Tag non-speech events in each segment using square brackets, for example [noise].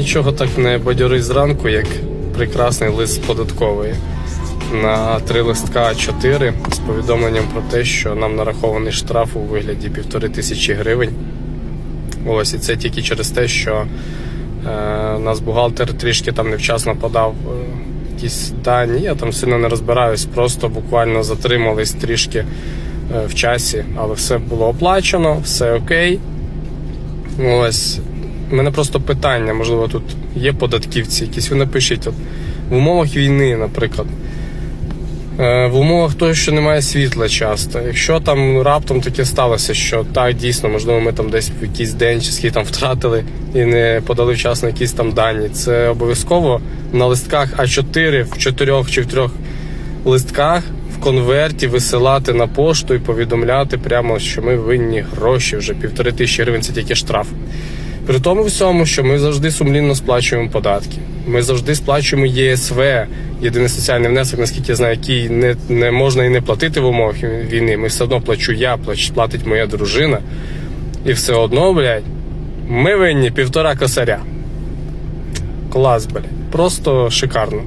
нічого так не бадьорить зранку, як прекрасний лист податкової на три листка А4 з повідомленням про те, що нам нарахований штраф у вигляді півтори тисячі гривень. Ось і це тільки через те, що е, нас бухгалтер трішки там невчасно подав е, якісь дані. Я там сильно не розбираюсь, просто буквально затримались трішки е, в часі, але все було оплачено, все окей. Ось. Мене просто питання, можливо, тут є податківці, якісь ви напишіть. От, в умовах війни, наприклад. Е, В умовах того, що немає світла часто. Якщо там раптом таке сталося, що так дійсно, можливо, ми там десь в якийсь день чи скільки там [laughs] втратили і не подали вчасно якісь там дані, це обов'язково на листках А4 в чотирьох чи в трьох листках конверті висилати на пошту і повідомляти прямо, що ми винні гроші вже півтори тисячі гривень, це тільки штраф. При тому всьому, що ми завжди сумлінно сплачуємо податки. Ми завжди сплачуємо ЄСВ, єдиний соціальний внесок, наскільки я знаю, який не, не можна і не платити в умовах війни. Ми все одно плачу я, плач, платить моя дружина. І все одно, блядь, ми винні півтора косаря. Клас, блядь. Просто шикарно.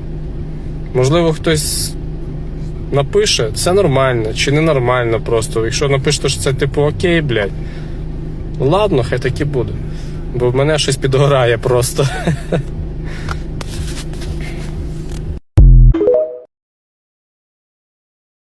Можливо, хтось напише, це нормально чи ненормально просто. Якщо напишете, що це типу окей, блядь. Ладно, хай так і буде. Бо в мене щось підгорає просто. [laughs]